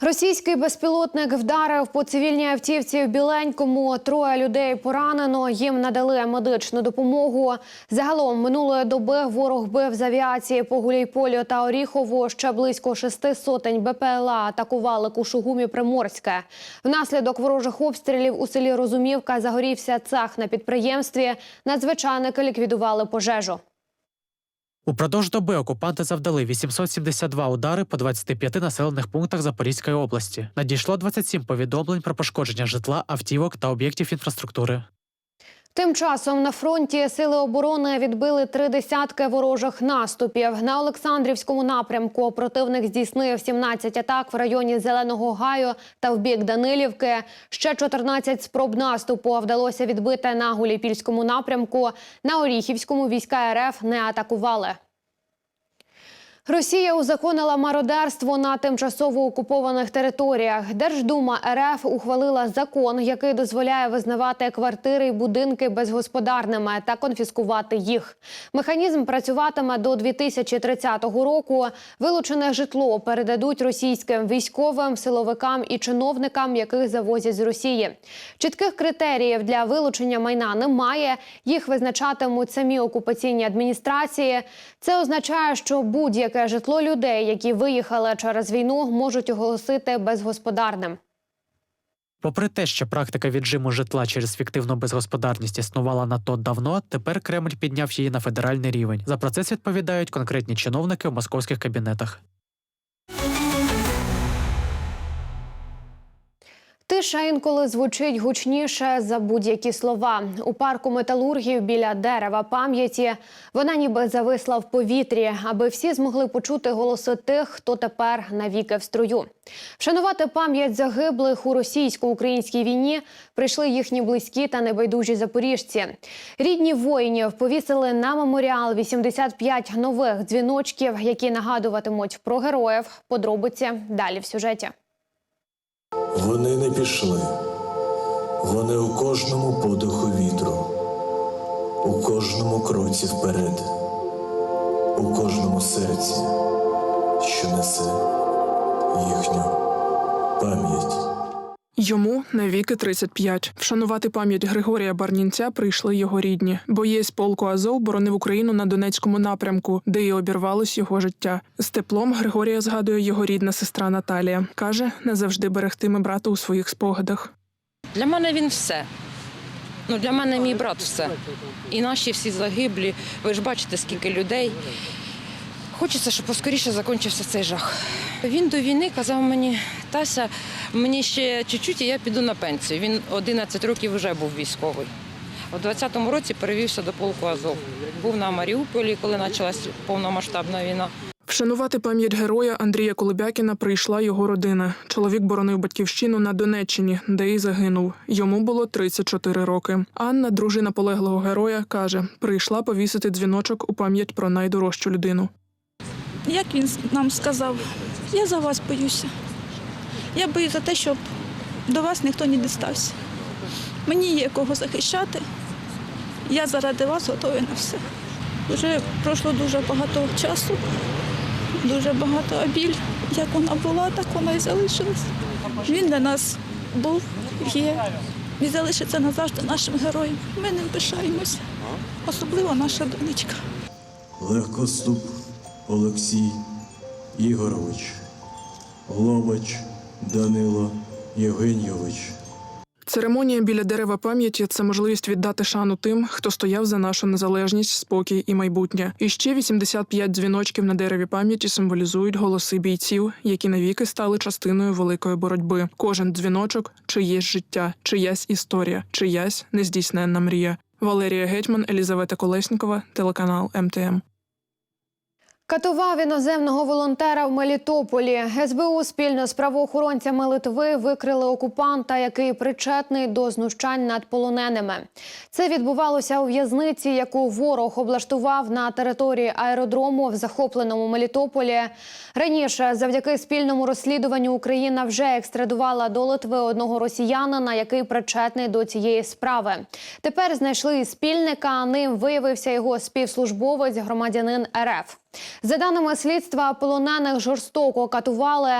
Російський безпілотник вдарив по цивільній автівці в Біленькому. Троє людей поранено. Їм надали медичну допомогу. Загалом минулої доби ворог бив з авіації по Гуляйполю та Оріхову. Ще близько шести сотень БПЛА атакували Кушугумі Приморське. Внаслідок ворожих обстрілів у селі Розумівка загорівся цех на підприємстві. Надзвичайники ліквідували пожежу. Упродовж доби окупанти завдали 872 удари по 25 населених пунктах Запорізької області. Надійшло 27 повідомлень про пошкодження житла, автівок та об'єктів інфраструктури. Тим часом на фронті сили оборони відбили три десятки ворожих наступів. На Олександрівському напрямку противник здійснив 17 атак в районі Зеленого Гаю та в бік Данилівки. Ще 14 спроб наступу вдалося відбити на Гуліпільському напрямку. На Оріхівському війська РФ не атакували. Росія узаконила мародерство на тимчасово окупованих територіях. Держдума РФ ухвалила закон, який дозволяє визнавати квартири й будинки безгосподарними та конфіскувати їх. Механізм працюватиме до 2030 року. Вилучене житло передадуть російським військовим, силовикам і чиновникам, яких завозять з Росії. Чітких критеріїв для вилучення майна немає. Їх визначатимуть самі окупаційні адміністрації. Це означає, що будь-яке житло людей, які виїхали через війну, можуть оголосити безгосподарним. Попри те, що практика віджиму житла через фіктивну безгосподарність існувала надто давно, тепер Кремль підняв її на федеральний рівень. За процес відповідають конкретні чиновники в московських кабінетах. Тиша інколи звучить гучніше за будь-які слова. У парку металургів біля дерева пам'яті вона ніби зависла в повітрі, аби всі змогли почути голоси тих, хто тепер навіки в строю. Вшанувати пам'ять загиблих у російсько-українській війні прийшли їхні близькі та небайдужі запоріжці. Рідні воїнів повісили на меморіал 85 нових дзвіночків, які нагадуватимуть про героїв. Подробиці далі в сюжеті. Вони не пішли. Вони у кожному подиху вітру, у кожному кроці вперед, у кожному серці, що несе їхню пам'ять. Йому навіки 35. Вшанувати пам'ять Григорія Барнінця прийшли його рідні. Боєць полку Азов боронив Україну на Донецькому напрямку, де і обірвалось його життя. З теплом Григорія згадує його рідна сестра Наталія. каже, не завжди берегтиме брата у своїх спогадах. Для мене він все. Ну, для мене мій брат все. І наші всі загиблі. Ви ж бачите, скільки людей. Хочеться, щоб поскоріше закінчився цей жах. Він до війни казав мені, Тася, мені ще чуть-чуть, і я піду на пенсію. Він 11 років вже був військовий. У 20-му році перевівся до полку Азов. Був на Маріуполі, коли почалась повномасштабна війна. Вшанувати пам'ять героя Андрія Колебякіна прийшла його родина. Чоловік боронив батьківщину на Донеччині, де і загинув. Йому було 34 роки. Анна, дружина полеглого героя, каже: прийшла повісити дзвіночок у пам'ять про найдорожчу людину. Як він нам сказав, я за вас боюся. Я боюся за те, щоб до вас ніхто не дістався. Мені є кого захищати. Я заради вас готовий на все. Вже пройшло дуже багато часу, дуже багато а біль. Як вона була, так вона і залишилась. Він для нас був, є і залишиться назавжди нашим героєм. Ми ним пишаємося, особливо наша донечка. Легкоступ Олексій Ігорович, Ломич Данило Євгенійович. Церемонія біля дерева пам'яті це можливість віддати шану тим, хто стояв за нашу незалежність, спокій і майбутнє. І ще 85 дзвіночків на дереві пам'яті символізують голоси бійців, які навіки стали частиною великої боротьби. Кожен дзвіночок чиєсь життя, чиясь історія, чиясь нездійсненна мрія. Валерія Гетьман, Елізавета Колеснікова, телеканал МТМ. Катував іноземного волонтера в Мелітополі. СБУ спільно з правоохоронцями Литви викрили окупанта, який причетний до знущань над полоненими. Це відбувалося у в'язниці, яку ворог облаштував на території аеродрому в захопленому Мелітополі. Раніше, завдяки спільному розслідуванню, Україна вже екстрадувала до Литви одного росіянина, який причетний до цієї справи. Тепер знайшли спільника. Ним виявився його співслужбовець, громадянин РФ. За даними слідства, полонених жорстоко катували,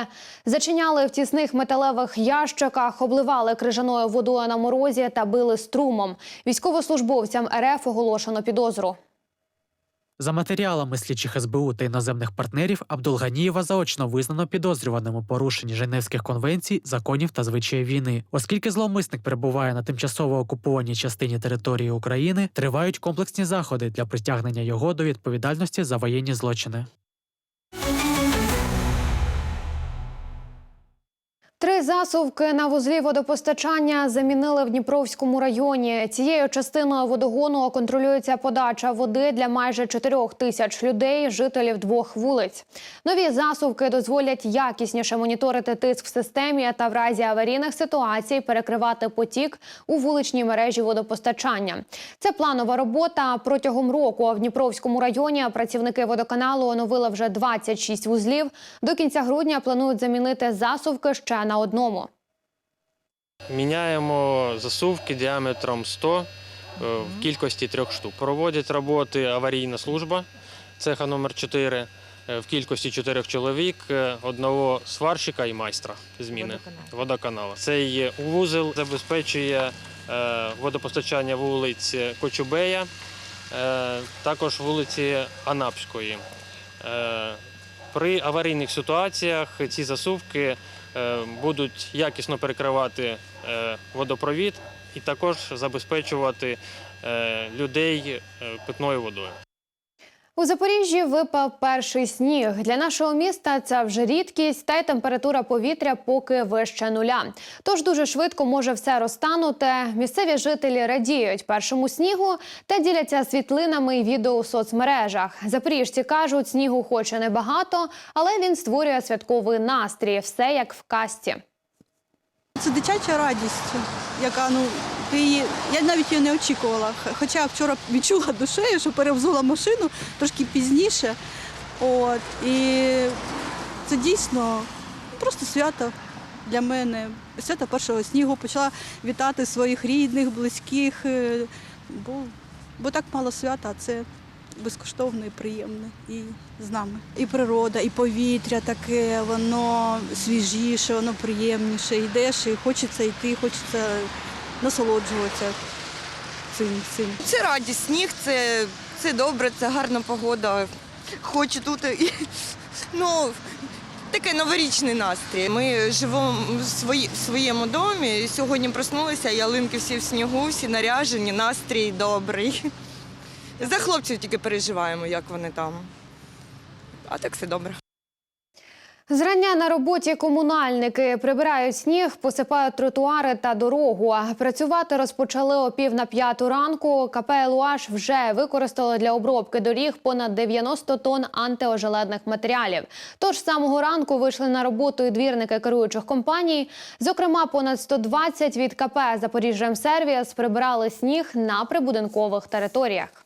зачиняли в тісних металевих ящиках, обливали крижаною водою на морозі та били струмом. Військовослужбовцям РФ оголошено підозру. За матеріалами слідчих СБУ та іноземних партнерів Абдулганієва заочно визнано підозрюваним у порушенні Женевських конвенцій, законів та звичаїв війни. Оскільки зловмисник перебуває на тимчасово окупованій частині території України, тривають комплексні заходи для притягнення його до відповідальності за воєнні злочини. Три засувки на вузлі водопостачання замінили в Дніпровському районі. Цією частиною водогону контролюється подача води для майже 4 тисяч людей, жителів двох вулиць. Нові засувки дозволять якісніше моніторити тиск в системі та в разі аварійних ситуацій перекривати потік у вуличній мережі водопостачання. Це планова робота протягом року. В Дніпровському районі працівники водоканалу оновили вже 26 вузлів. До кінця грудня планують замінити засувки ще на одному. Міняємо засувки діаметром 100 е, в кількості трьох штук. Проводять роботи аварійна служба цеха номер 4 е, в кількості чотирьох чоловік, е, одного сварщика і майстра зміни водоканалу. Цей вузол забезпечує водопостачання вулиць Кочубея, також вулиці Анапської. При аварійних ситуаціях ці засувки будуть якісно перекривати е, водопровід і також забезпечувати е, людей е, питною водою. У Запоріжжі випав перший сніг. Для нашого міста це вже рідкість, та й температура повітря поки вище нуля. Тож дуже швидко може все розтанути. Місцеві жителі радіють першому снігу та діляться світлинами і відео у соцмережах. Запоріжці кажуть, снігу хоч і небагато, але він створює святковий настрій. Все як в касті. Це дитяча радість, яка ну її, я навіть її не очікувала. Хоча вчора відчула душею, що перевзула машину трошки пізніше. От, і це дійсно просто свято для мене. Свято першого снігу почала вітати своїх рідних, близьких, е, бо, бо так мало свята, а це безкоштовно і приємно. І з нами. І природа, і повітря таке, воно свіжіше, воно приємніше. Йдеш і хочеться йти, хочеться насолоджуватися цим. цим. Це радість, сніг, це, це добре, це гарна погода. Хочу тут. Ну, такий новорічний настрій. Ми живемо в своєму домі. Сьогодні проснулися, ялинки всі в снігу, всі наряжені, настрій добрий. За хлопців тільки переживаємо, як вони там. А так все добре. Зрання на роботі комунальники прибирають сніг, посипають тротуари та дорогу. Працювати розпочали о пів на п'яту ранку. КП «Луаш» вже використало для обробки доріг понад 90 тонн антиожеледних матеріалів. Тож самого ранку вийшли на роботу і двірники керуючих компаній. Зокрема, понад 120 від КП «Запоріжжямсервіс» прибирали сніг на прибудинкових територіях.